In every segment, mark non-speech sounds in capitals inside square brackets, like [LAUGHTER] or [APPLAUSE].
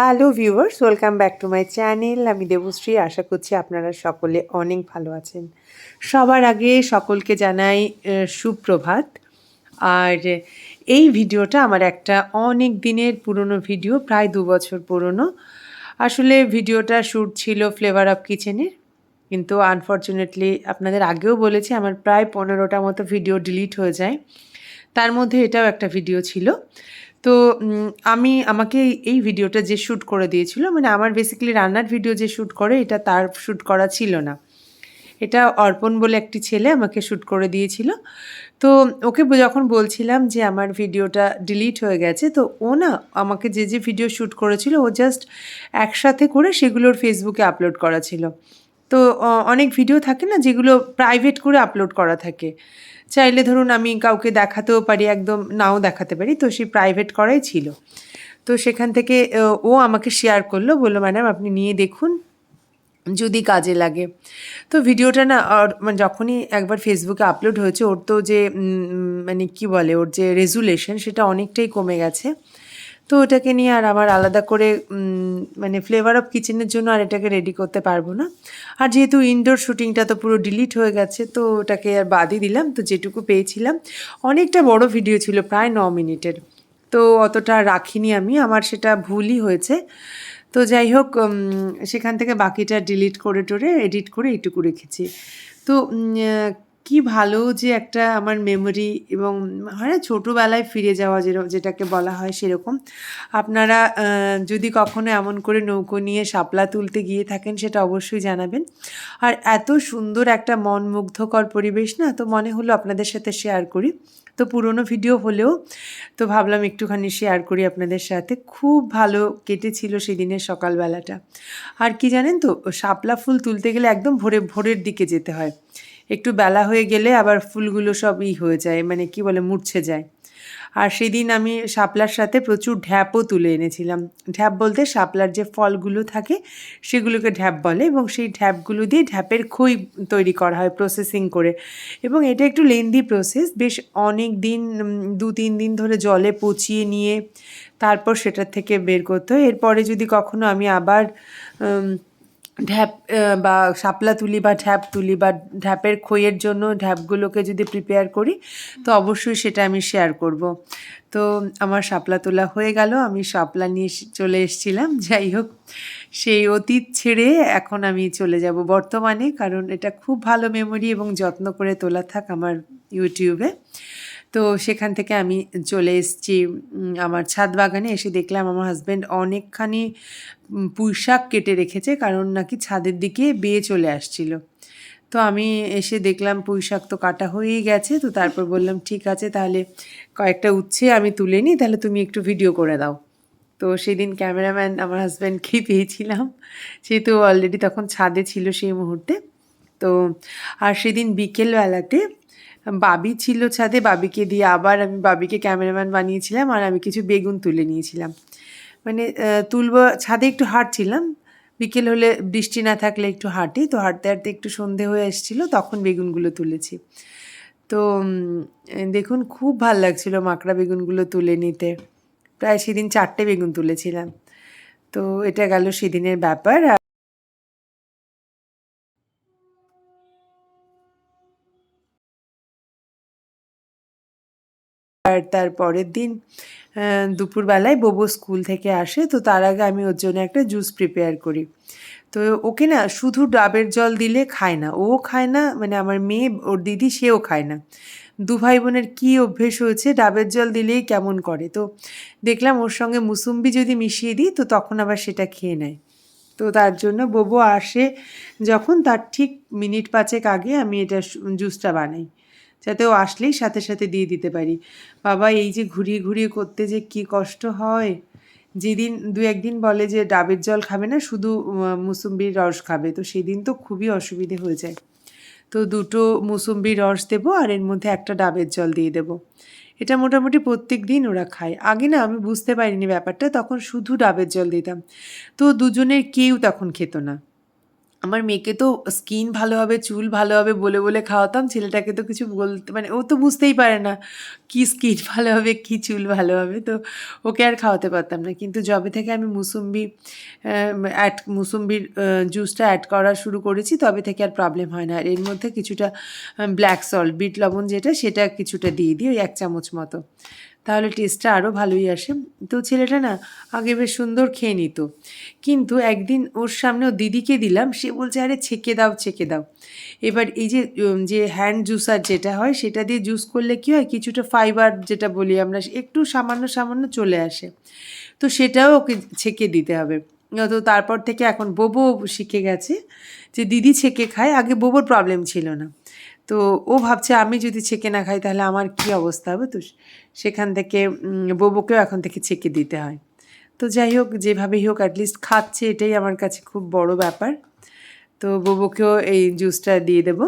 Hello viewers, welcome back to my channel. আমি দেবশ্রী, আশা করছি আপনারা সকলে অনেক ভালো আছেন। সবার আগে সকলকে জানাই সুপ্রভাত। আর এই ভিডিওটা আমার একটা অনেক দিনের পুরনো ভিডিও, প্রায় দু বছর পুরনো। আসলে ভিডিওটা শ্যুট ছিল ফ্লেভার অফ কিচেনের কিন্তু আনফর্চুনেটলি আপনাদের আগেও বলেছি, আমার প্রায় পনেরোটা মতো ভিডিও ডিলিট হয়ে যায়। তার মধ্যে এটাও একটা ভিডিও ছিল। তো আমি আমাকে এই ভিডিওটা যে শ্যুট করে দিয়েছিল মানে আমার বেসিক্যালি রান্নার ভিডিও যে শ্যুট করে, এটা তার শ্যুট করা ছিল না। এটা অর্পণ বলে একটি ছেলে আমাকে শ্যুট করে দিয়েছিল। তো ওকে যখন বলছিলাম যে আমার ভিডিওটা ডিলিট হয়ে গেছে, তো ও না আমাকে যে যে ভিডিও শ্যুট করেছিল, ও জাস্ট একসাথে করে সেগুলোর ফেসবুকে আপলোড করা ছিল। তো অনেক ভিডিও থাকে না যেগুলো প্রাইভেট করে আপলোড করা থাকে। চাইলে ধরুন আমি কাউকে দেখাতেও পারি, একদম নাও দেখাতে পারি, তো সেই প্রাইভেট করাই ছিল। তো সেখান থেকে ও আমাকে শেয়ার করল, বলল ম্যাডাম আপনি নিয়ে দেখুন, যদি কাজে লাগে। তো ভিডিওটা না মানে যখনই একবার ফেসবুকে আপলোড হয়েছে, ওর তো যে মানে কি বলে, ওর যে রেজুলেশন সেটা অনেকটাই কমে গেছে। তো ওটাকে নিয়ে আর আমার আলাদা করে মানে ফ্লেভার অফ কিচেনের জন্য আর এটাকে রেডি করতে পারব না। আর যেহেতু ইনডোর শুটিংটা তো পুরো ডিলিট হয়ে গেছে, তো ওটাকে আর বাদই দিলাম, তো যেটুকু পেয়েছিলাম। অনেকটা বড় ভিডিও ছিল, প্রায় ন মিনিটের। তো অতটা রাখিনি আমি, আমার সেটা ভুলই হয়েছে। তো যাই হোক সেখান থেকে বাকিটা ডিলিট করে টোরে এডিট করে এইটুকু রেখেছি। তো কি ভালো যে একটা আমার মেমোরি এবং হয় না ছোটোবেলায় ফিরে যাওয়া যেটাকে বলা হয় সেরকম। আপনারা যদি কখনো এমন করে নৌকো নিয়ে শাপলা তুলতে গিয়ে থাকেন সেটা অবশ্যই জানাবেন। আর এত সুন্দর একটা মন মুগ্ধকর পরিবেশ না, তো মনে হলো আপনাদের সাথে শেয়ার করি। তো পুরনো ভিডিও হলেও, তো ভাবলাম একটুখানি শেয়ার করি আপনাদের সাথে। খুব ভালো কেটেছিল সেদিনের সকালবেলাটা। আর কি জানেন তো, শাপলা ফুল তুলতে গেলে একদম ভোরে, ভোরের দিকে যেতে হয়। একটু বেলা হয়ে গেলে আবার ফুলগুলো সব ই হয়ে যায় মানে কি বলে মূর্ছে যায়। আর সেদিন আমি শাপলার সাথে প্রচুর ঢ্যাপও তুলে এনেছিলাম। ঢ্যাপ বলতে শাপলার যে ফলগুলো থাকে, সেগুলোকে ঢ্যাপ বলে এবং সেই ঢ্যাপগুলো দিয়ে ঢ্যাপের খই তৈরি করা হয় প্রসেসিং করে। এবং এটা একটু লেন্দি প্রসেস বেশ অনেক দিন দু তিন দিন ধরে জলে পচিয়ে নিয়ে তারপর সেটার থেকে বের করতে হয়। এরপরে যদি কখনো আমি আবার ঢ্যাপ বা শাপলা তুলি বা ঢ্যাপ তুলি বা ঢ্যাপের খইয়ের জন্য ঢ্যাপগুলোকে যদি প্রিপেয়ার করি, তো অবশ্যই সেটা আমি শেয়ার করব। তো আমার শাপলা তোলা হয়ে গেল, আমি শাপলা নিয়ে চলে এসেছিলাম। যাই হোক, সেই অতীত ছেড়ে এখন আমি চলে যাব বর্তমানে, কারণ এটা খুব ভালো মেমোরি এবং যত্ন করে তোলা থাক আমার ইউটিউবে তো সেখান থেকে আমি চলে এসেছি আমার ছাদ বাগানে। এসে দেখলাম আমার হাজব্যান্ড অনেকখানি উম, পুঁই শাক কেটে রেখেছে কারণ নাকি ছাদের দিকে বেয়ে চলে আসছিল। তো আমি এসে দেখলাম পুঁই শাক তো কাটা হয়েই গেছে। তো তারপর বললাম ঠিক আছে তাহলে কয়েকটা উচ্ছে আমি তুলে নিই তাহলে তুমি একটু ভিডিও করে দাও। তো সেদিন ক্যামেরাম্যান আমার হাজব্যান্ডকেই [LAUGHS] পেয়েছিলাম। যেহেতু অলরেডি তখন ছাদে ছিল সেই মুহূর্তে। তো আর সেদিন বিকেলবেলাতে বাবি ছিল ছাদে, বাবিকে দিয়ে আবার আমি বাবিকে ক্যামেরাম্যান বানিয়েছিলাম আর আমি কিছু বেগুন তুলে নিয়েছিলাম। মানে তুলবো, ছাদে একটু হাঁটছিলাম। বিকেল হলে বৃষ্টি না থাকলে একটু হাঁটি। তো হাঁটতে হাঁটতে একটু সন্ধে হয়ে এসেছিল, তখন বেগুনগুলো তুলেছি। তো দেখুন, খুব ভালো লাগছিল মাকড়া বেগুনগুলো তুলে নিতে। প্রায় সেদিন চারটে বেগুন তুলেছিলাম। তো, এটা গেল সেদিনের ব্যাপার। আর তার পরের দিন দুপুরবেলায় বোবো স্কুল থেকে আসে। তো তার আগে আমি ওর জন্য একটা জুস প্রিপেয়ার করি। তো ওকে না শুধু ডাবের জল দিলে খায় না। ও খায় না মানে আমার মেয়ে, ওর দিদি সেও খায় না। দু ভাই বোনের কী অভ্যেস হয়েছে, ডাবের জল দিলেই কেমন করে? তো দেখলাম ওর সঙ্গে মুসুম্বি যদি মিশিয়ে দিই, তো তখন আবার সেটা খেয়ে নেয়। তো তার জন্য বোবো আসে যখন, তার ঠিক মিনিট পাঁচেক আগে আমি এটা জুসটা বানাই। যাতে ও আসলেই সাথে সাথে দিয়ে দিতে পারি। বাবা, এই যে ঘুরিয়ে ঘুরিয়ে করতে যে কি কষ্ট হয়। যেদিন দু একদিন বলে যে ডাবের জল খাবে না, শুধু মুসুম্বির রস খাবে। তো সেদিন তো খুবই অসুবিধে হয়ে যায়। তো দুটো মুসুম্বির রস দেবো আর এর মধ্যে একটা ডাবের জল দিয়ে দেবো। এটা মোটামুটি প্রত্যেক দিন ওরা খায়। আগে না আমি বুঝতে পারিনি ব্যাপারটা, তখন শুধু ডাবের জল দিতাম। তো দুজনের কেউ তখন খেত না। আমার মেয়েকে তো স্কিন ভালো হবে, চুল ভালো হবে বলে বলে খাওয়াতাম, ছেলেটাকে তো কিছু বলতে মানে ও তো বুঝতেই পারে না কী স্কিন ভালো হবে, কী চুল ভালো হবে, তো ওকে আর খাওয়াতে পারতাম না। কিন্তু যবে থেকে আমি মুসুম্বি অ্যাড মুসুম্বির জুসটা অ্যাড করা শুরু করেছি, তবে থেকে আর প্রবলেম হয় না। আর এর মধ্যে কিছুটা ব্ল্যাক সল্ট বিট লবণ যেটা, সেটা কিছুটা দিয়ে দিই, ওই এক চামচ মতো। তাহলে টেস্টটা আরও ভালোই আসে। তো ছেলেটা না আগে বেশ সুন্দর খেয়ে নিত। কিন্তু একদিন ওর সামনে ও দিদিকে দিলাম, সে বলছে, আরে, ছেঁকে দাও ছেঁকে দাও। এবার এই যে যে হ্যান্ড জুসার যেটা হয়, সেটা দিয়ে জুস করলে কী হয়, কিছুটা ফাইবার যেটা বলি আমরা, একটু সামান্য সামান্য চলে আসে। তো সেটাও ওকে ছেঁকে দিতে হবে। তো তারপর থেকে এখন বোবো শিখে গেছে যে দিদি ছেঁকে খায়, আগে বোবোর প্রবলেম ছিল না। তো ও ভাবছে আমি যদি ছেঁকে না খাই তাহলে আমার কী অবস্থা? হবে তো সেখান থেকে উম, বোবোকেও এখন থেকে ছেঁকে দিতে হয়। তো যাই হোক যেভাবেই হোক অ্যাটলিস্ট খাচ্ছে এটাই আমার কাছে খুব বড় ব্যাপার। তো বোবোকেও এই জুসটা দিয়ে দেবো।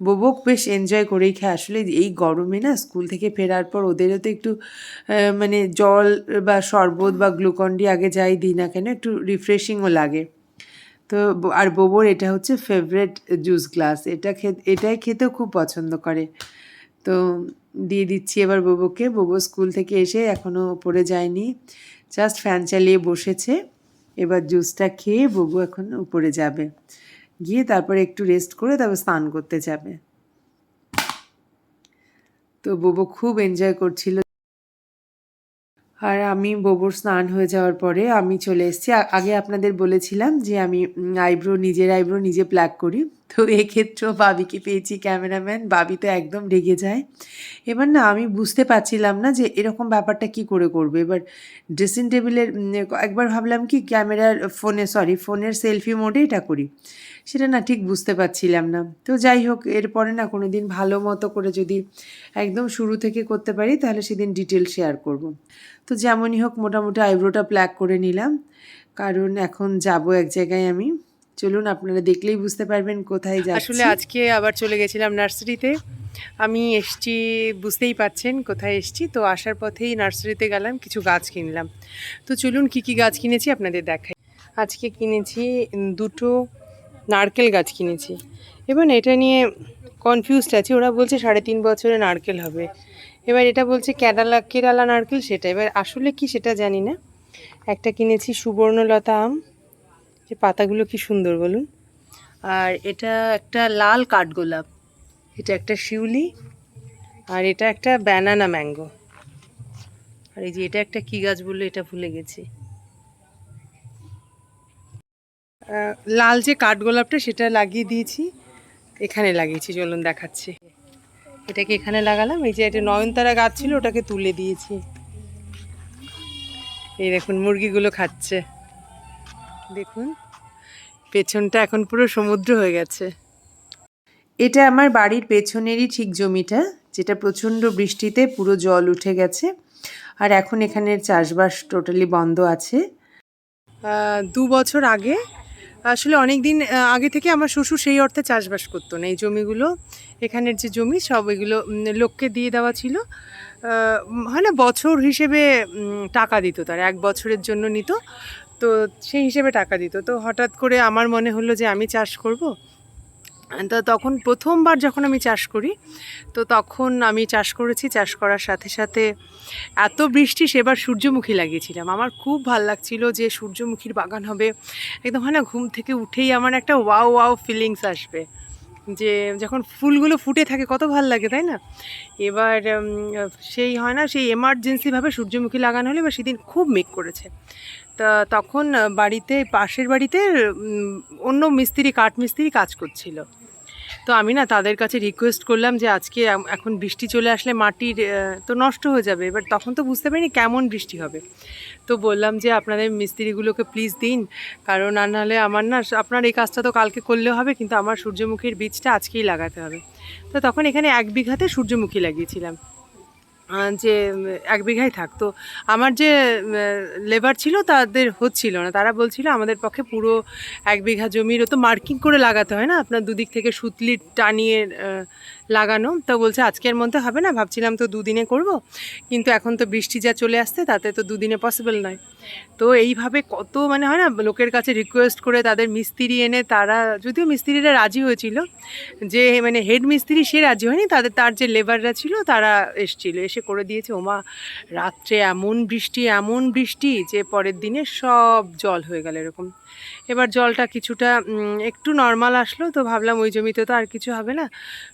বোবক বেশ এনজয় করেই খায়। আসলে এই গরমে না স্কুল থেকে ফেরার পর ওদেরও তো একটু মানে জল বা শরবত বা গ্লুকন্ডি আগে যাই দিই না কেন একটু রিফ্রেশিংও লাগে। তো আর বোবোর এটা হচ্ছে ফেভারেট জুস গ্লাস এটা খে, এটাই খেতেও খুব পছন্দ করে। তো দিয়ে দিচ্ছি এবার বোবোকে বোবো স্কুল থেকে এসে এখনও পড়ে যায়নি। জাস্ট ফ্যান চালিয়ে বসেছে। এবার জুসটা খেয়ে বোবো এখন উপরে যাবে। গিয়ে তারপরে একটু রেস্ট করে তারপর স্নান করতে যাবে। তো বোবো খুব এনজয় করছিল। আর আমি বোবর স্নান হয়ে যাওয়ার পরে আমি চলে এসেছি। আগে আপনাদের বলেছিলাম যে আমি আইব্রো নিজের আইব্রো নিজে প্ল্যাক করি। তো এক্ষেত্রেও বাবিকে পেয়েছি ক্যামেরাম্যান। বাবি তো একদম রেগে যায়। এবার না, আমি বুঝতে পারছিলাম না যে এরকম ব্যাপারটা কি করে করবে। এবার ড্রেসিং টেবিলের একবার ভাবলাম কি ক্যামেরার ফোনে সরি ফোনের সেলফি মোডে এটা করি। সেটা না ঠিক বুঝতে পারছিলাম না। তো যাই হোক, এরপরে না কোনো দিন ভালো মতো করে যদি একদম শুরু থেকে করতে পারি, তাহলে সেদিন ডিটেল শেয়ার করব। তো যেমনই হোক, মোটামুটি আইব্রোটা প্ল্যাক করে নিলাম। কারণ এখন যাব এক জায়গায় আমি। চলুন আপনারা দেখলেই বুঝতে পারবেন কোথায় যাচ্ছি। আসলে আজকে আবার চলে গেছিলাম নার্সারিতে। আমি এসছি, বুঝতেই পাচ্ছেন কোথায় এসছি। তো আসার পথেই নার্সারিতে গেলাম, কিছু গাছ কিনলাম। তো চলুন কি কি গাছ কিনেছি আপনাদের দেখাই। আজকে কিনেছি দুটো নারকেল গাছ কিনেছি। এবার এটা নিয়ে কনফিউজড আছে। ওরা বলছে সাড়ে তিন বছরে নারকেল হবে। এবার এটা বলছে কেরালা কেরালা নারকেল, সেটা। এবার আসলে কি সেটা জানি না। একটা কিনেছি সুবর্ণলতা আম। যে পাতাগুলো কি সুন্দর বলুন। আর এটা একটা লাল কাঠগোলাপ। এটা একটা শিউলি। আর এটা একটা ব্যানানা ম্যাঙ্গো আর এই যে এটা একটা কি গাছ বলল এটা ভুলে গেছি। লাল যে কাঠগোলাপটা সেটা লাগিয়ে দিয়েছি। এখানে লাগিয়েছি, চলুন দেখাচ্ছি। এটাকে এখানে লাগালাম। এই যে একটা নয়নতারা গাছ ছিল, ওটাকে তুলে দিয়েছি। এই দেখুন, মুরগিগুলো খাচ্ছে। দেখুন পেছনটা এখন পুরো সমুদ্র হয়ে গেছে। এটা আমার বাড়ির পেছনেরই ঠিক জমিটা যেটা প্রচণ্ড বৃষ্টিতে পুরো জল উঠে গেছে। আর এখন এখানের চাষবাস টোটালি বন্ধ আছে। দু বছর আগে আসলে অনেক দিন আগে থেকে আমার শ্বশুর সেই অর্থে চাষবাস করতো না এই জমিগুলো এখানের যে জমি সব এগুলো লোককে দিয়ে দেওয়া ছিল। হয় না বছর হিসেবে টাকা দিত তার এক বছরের জন্য নিত। তো সেই হিসেবে টাকা দিত। তো হঠাৎ করে আমার মনে হলো যে আমি চাষ করব। তো তখন প্রথমবার যখন আমি চাষ করি, তো তখন আমি চাষ করেছি। চাষ করার সাথে সাথে এত বৃষ্টি সেবার সূর্যমুখী লাগিয়েছিলাম। আমার খুব ভালো লাগছিল যে সূর্যমুখীর বাগান হবে। একদম হয় না, ঘুম থেকে উঠেই আমার একটা ওয়াও ওয়াও ফিলিংস আসবে। যে যখন ফুলগুলো ফুটে থাকে, কত ভালো লাগে, তাই না? এবার সেই হয় না, সেই এমার্জেন্সিভাবে সূর্যমুখী লাগানো হলে। এবার সেদিন খুব মেঘ করেছে। তা তখন বাড়িতে, পাশের বাড়িতে অন্য মিস্ত্রি, কাঠ মিস্ত্রি কাজ করছিল। তো আমি না তাদের কাছে রিকোয়েস্ট করলাম যে আজকে এখন বৃষ্টি চলে আসলে মাটির তো নষ্ট হয়ে যাবে। এবার তখন তো বুঝতে পারিনি কেমন বৃষ্টি হবে। তো বললাম যে আপনাদের মিস্ত্রিগুলোকে প্লিজ দিন, কারণ আর নাহলে আমার না, আপনার এই কাজটা তো কালকে করলেও হবে, কিন্তু আমার সূর্যমুখীর বীজটা আজকেই লাগাতে হবে। তো তখন এখানে এক বিঘাতে সূর্যমুখী লাগিয়েছিলাম। যে এক বিঘাই থাকতো আমার যে লেবার ছিল তাদের হচ্ছিল না। তারা বলছিল আমাদের পক্ষে পুরো এক বিঘা জমির ও তো মার্কিং করে লাগাতে হয় না। আপনার দুদিক থেকে সুতলি টানিয়ে লাগানো। তো বলছে, আজকের মধ্যে হবে না, ভাবছিলাম তো দুদিনে করব, কিন্তু এখন তো বৃষ্টি যা চলে আসছে, তাতে তো দুদিনে পসিবল নয়। তো এইভাবে কত মানে হয় না, লোকের কাছে রিকোয়েস্ট করে তাদের মিস্ত্রি এনে তারা, যদিও মিস্ত্রিরা রাজি হয়েছিল, যে মানে হেড মিস্ত্রি সে রাজি হয়নি, তাদের তার যে লেবাররা ছিল তারা এসছিল, এসে করে দিয়েছে, ওমা, রাত্রে এমন বৃষ্টি এমন বৃষ্টি যে পরের দিনে সব জল হয়ে গেল, এরকম। এবার জলটা কিছুটা একটু নর্মাল আসলো, তো ভাবলাম ওই জমিতে তো আর কিছু হবে না।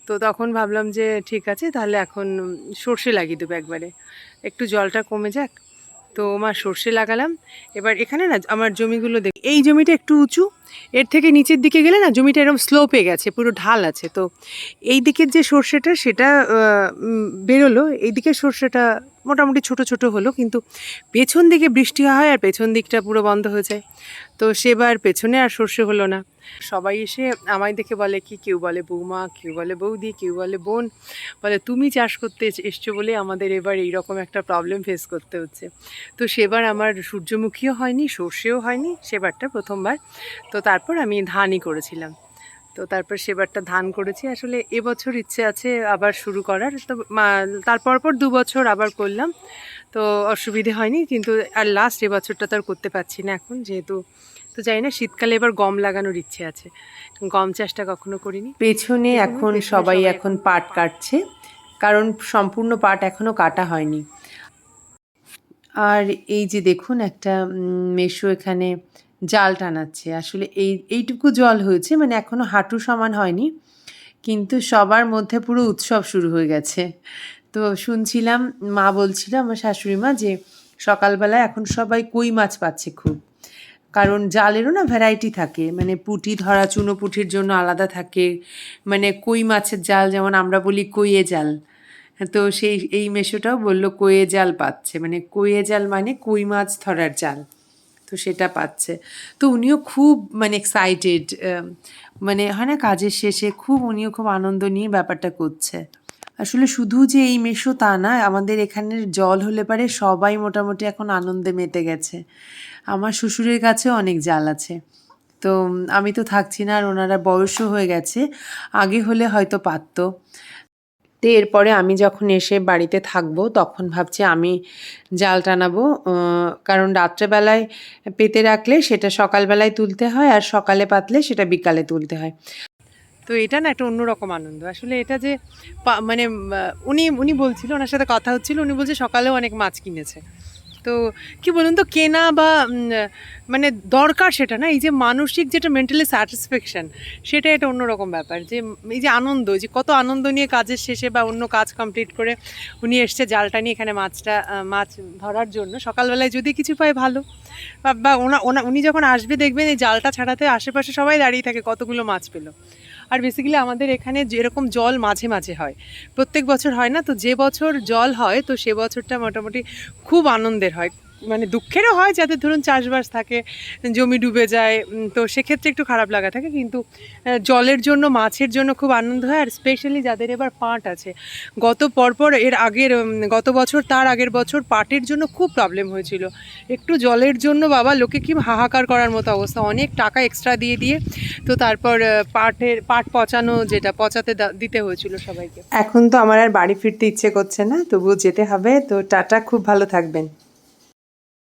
তো তখন ভাবলাম যে ঠিক আছে, তাহলে এখন সর্ষে লাগিয়ে দেবো একবারে। একটু জলটা কমে যাক, তো আমার সর্ষে লাগালাম। এবার এখানে না, আমার জমিগুলো দেখ, এই জমিটা একটু উঁচু, এর থেকে নিচের দিকে গেলে না জমিটা এরকম স্লোপে গেছে, পুরো ঢাল আছে। তো এই দিকের যে সর্ষেটা, সেটা বেরোলো, এই দিকের সর্ষেটা মোটামুটি ছোট ছোট হলো, কিন্তু পেছন দিকে বৃষ্টি হয় আর পেছন দিকটা পুরো বন্ধ হয়ে যায়। তো সেবার পেছনে আর সর্ষে হলো না। সবাই এসে আমায় দেখে বলে, কি, কেউ বলে বৌমা, কেউ বলে বৌদি, কেউ বলে বোন, বলে তুমি চাষ করতে এস- এসছো বলে আমাদের এবার এইরকম একটা প্রবলেম ফেস করতে হচ্ছে। তো সেবার আমার সূর্যমুখীও হয়নি, সর্ষেও হয়নি, সেবারটা প্রথমবার। তো তারপর আমি ধানই করেছিলাম। তো তারপর সেবারটা ধান করেছি। আসলে এবছর ইচ্ছে আছে আবার শুরু করার। তো তারপর পর দু বছর আবার করলাম। তো অসুবিধে হয়নি কিন্তু আর লাস্ট এবছরটা তো আর করতে পারছি না এখন যেহেতু। তো জানি না শীতকালে এবার গম লাগানোর ইচ্ছে আছে। গম চাষটা কখনো করিনি। পেছনে এখন সবাই এখন পাট কাটছে কারণ সম্পূর্ণ পাট এখনও কাটা হয়নি। আর এই যে দেখুন একটা মেশো এখানে জাল টানাচ্ছে। আসলে এই, এইটুকু জল হয়েছে মানে এখনও হাঁটু সমান হয়নি, কিন্তু সবার মধ্যে পুরো উৎসব শুরু হয়ে গেছে। তো শুনছিলাম, মা বলছিল, আমার শাশুড়ি মা, যে সকালবেলা এখন সবাই কই মাছ পাচ্ছে খুব। কারণ জালেরও না ভ্যারাইটি থাকে মানে পুঁটি ধরা, চুনো পুঁটির জন্য আলাদা থাকে মানে কই মাছের জাল, যেমন আমরা বলি কইয়ে জাল। তো সেই, এই মেশোটাও বলল কইয়ে জাল পাচ্ছে মানে কইয়ে জাল মানে কই মাছ ধরার জাল। তো সেটা পাচ্ছে। তো উনিও খুব মানে এক্সাইটেড মানে হয় না, কাজের শেষে খুব উনিও খুব আনন্দ নিয়ে ব্যাপারটা করছে। আসলে শুধু যে এই মেশো তা না, আমাদের এখানের জল হলে পারে সবাই মোটামুটি এখন আনন্দে মেতে গেছে। আমার শ্বশুরের কাছেও অনেক জাল আছে। তো আমি তো থাকছি না আর ওনারা বয়সও হয়ে গেছে। আগে হলে হয়তো পারতো। তো এরপরে আমি যখন এসে বাড়িতে থাকব, তখন ভাবছি আমি জাল টানাবো কারণ রাত্রেবেলায় পেতে রাখলে সেটা সকালবেলায় তুলতে হয় আর সকালে পাতলে সেটা বিকালে তুলতে হয়। তো এটা না একটা অন্যরকম আনন্দ। আসলে এটা যে মানে উনি উনি বলছিল, ওনার সাথে কথা হচ্ছিল, উনি বলছে সকালেও অনেক মাছ কিনেছে। তো কি বলুন তো, কেনা বা মানে দরকার সেটা না? এই যে মানসিক যেটা মেন্টালি স্যাটিসফ্যাকশন সেটা এটা অন্যরকম ব্যাপার। যে, এই যে আনন্দ, যে কত আনন্দ নিয়ে কাজের শেষে বা অন্য কাজ কমপ্লিট করে উনি এসছে জালটা নিয়ে এখানে মাছটা মাছ ধরার জন্য। সকালবেলায় যদি কিছু পায় ভালো। বা- ওনা ওনা, উনি যখন আসবে দেখবেন এই জালটা ছাড়াতে আশেপাশে সবাই দাঁড়িয়ে থাকে, কতগুলো মাছ পেল। আর বেসিক্যালি আমাদের এখানে যেরকম জল মাঝে মাঝে হয়, প্রত্যেক বছর হয় না, তো যে বছর জল হয়, তো সে বছরটা মোটামুটি খুব আনন্দের হয়। মানে দুঃখেরও হয় যাদের ধরুন চাষবাস থাকে, জমি ডুবে যায় তো সেক্ষেত্রে একটু খারাপ লাগা থাকে। কিন্তু জলের জন্য, মাছের জন্য খুব আনন্দ হয় আর স্পেশালি যাদের এবার পাট আছে। গত পরপর এর আগের গত বছর, তার আগের বছর পাটের জন্য খুব প্রবলেম হয়েছিল। একটু জলের জন্য বাবা লোকে কি হাহাকার করার মতো অবস্থা। অনেক টাকা এক্সট্রা দিয়ে দিয়ে, তো তারপর পাটের, পাট পচানো যেটা, পচাতে দিতে হয়েছিল সবাইকে। এখন তো আমার আর বাড়ি ফিরতে ইচ্ছে করছে না, তবুও যেতে হবে। তো টাটা, খুব ভালো থাকবেন।